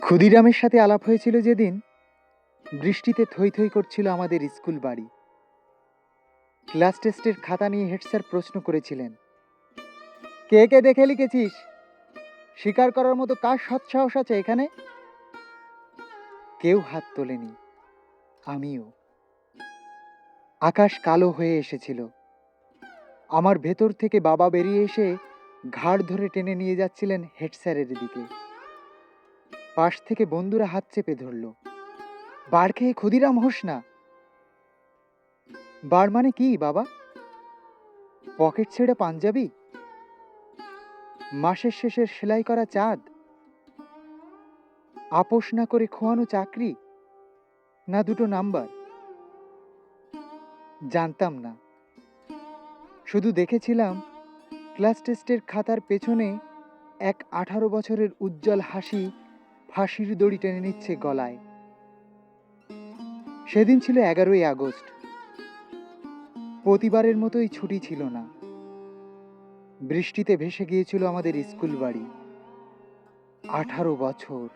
ক্ষুদিরামের সাথে আলাপ হয়েছিল যেদিন। বৃষ্টিতে থই থই করছিল আমাদের স্কুল বাড়ি। ক্লাস টেস্টের খাতা নিয়ে হেড স্যার প্রশ্ন করেছিলেন, কে কে দেখে লিখেছিস? স্বীকার করার মতো কার সৎসাহস আছে এখানে? কেউ হাত তোলেনি, আমিও। আকাশ কালো হয়ে এসেছিল। আমার ভেতর থেকে বাবা বেরিয়ে এসে ঘাড় ধরে টেনে নিয়ে যাচ্ছিলেন হেড স্যারের দিকে। পাশ থেকে বন্ধুরা হাত চেপে ধরল। বার খেয়ে ক্ষুদিরাম হোস না। বার মানে কি, বাবা? পকেট ছেড়ে পাঞ্জাবি? মাসের শেষের সেলাই করা চাঁদ? আপোষ না করে খোয়ানো চাকরি? না দুটো নাম্বার? জানতাম না। শুধু দেখেছিলাম, ক্লাস টেস্টের খাতার পেছনে এক আঠারো বছরের উজ্জ্বল হাসি ফাঁসির দড়ি টেনে নিচ্ছে গলায়। সেদিন ছিল এগারোই আগস্ট। প্রতিবারের মতোই ছুটি ছিল না। বৃষ্টিতে ভেসে গিয়েছিল আমাদের স্কুল বাড়ি আঠারো বছর।